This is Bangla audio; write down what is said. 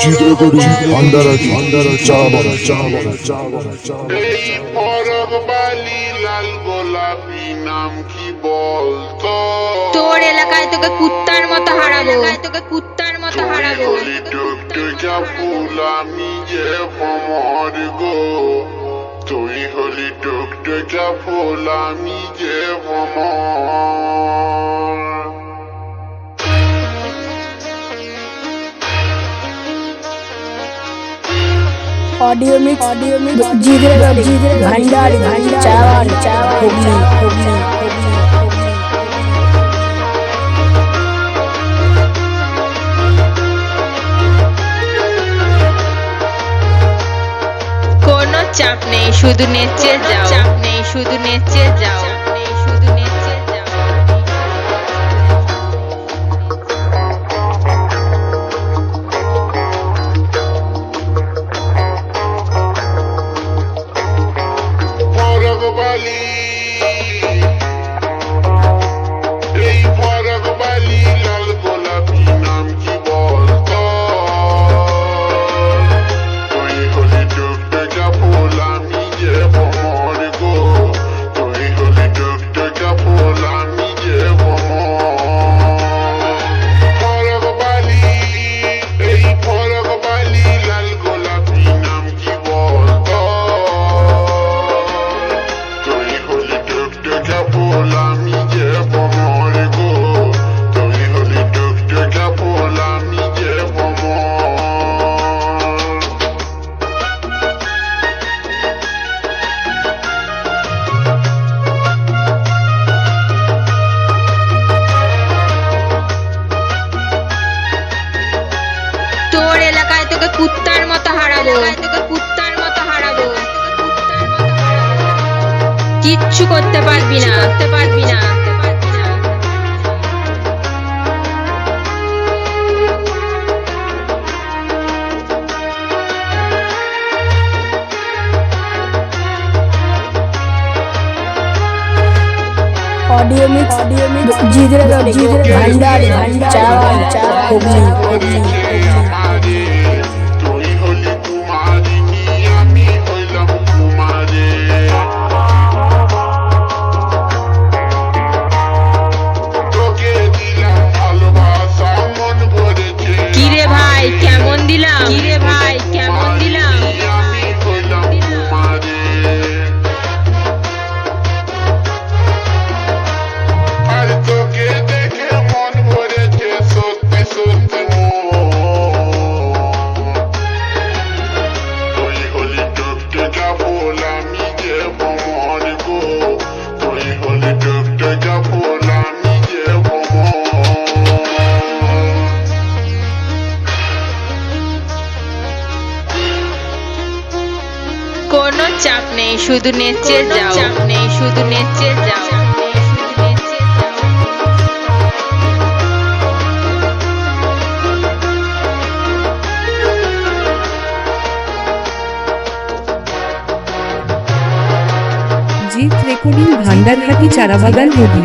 জিতরে করি আন্ডারাজি আন্ডারাজি চা বড় চা বড় চা বড় চা বালি বলতো তোর এলাকায় তোকে কুত্তার মতো হারাবো। তোকে কুত্তার মতো হারাবো। আমি যে ভমর গো। তুই হলি টুকটুকা ফুল আমি যে ভমর অডিও মিক্স অডিও মিক্স জিগরে জিগরে ভান্ডারি চাওয়ান চাওয়ান চাপ নেই শুধু নেচে যাও। চাপ নেই শুধু নেচে যাও। শুধু early. কুত্তার মতো হারাবো কিচ্ছু করতে পারবি না করতে পারবি না ऑडियो मिक्स ऑडियो मिक्स जीरे जीरे भंडारी चावल चावल हुगली শুধু নেচে যাও। চাপ নেই শুধু নেচে যাও। জিৎ রেকর্ডিং ভান্ডারঘাটি চারাবাগান হুগলি।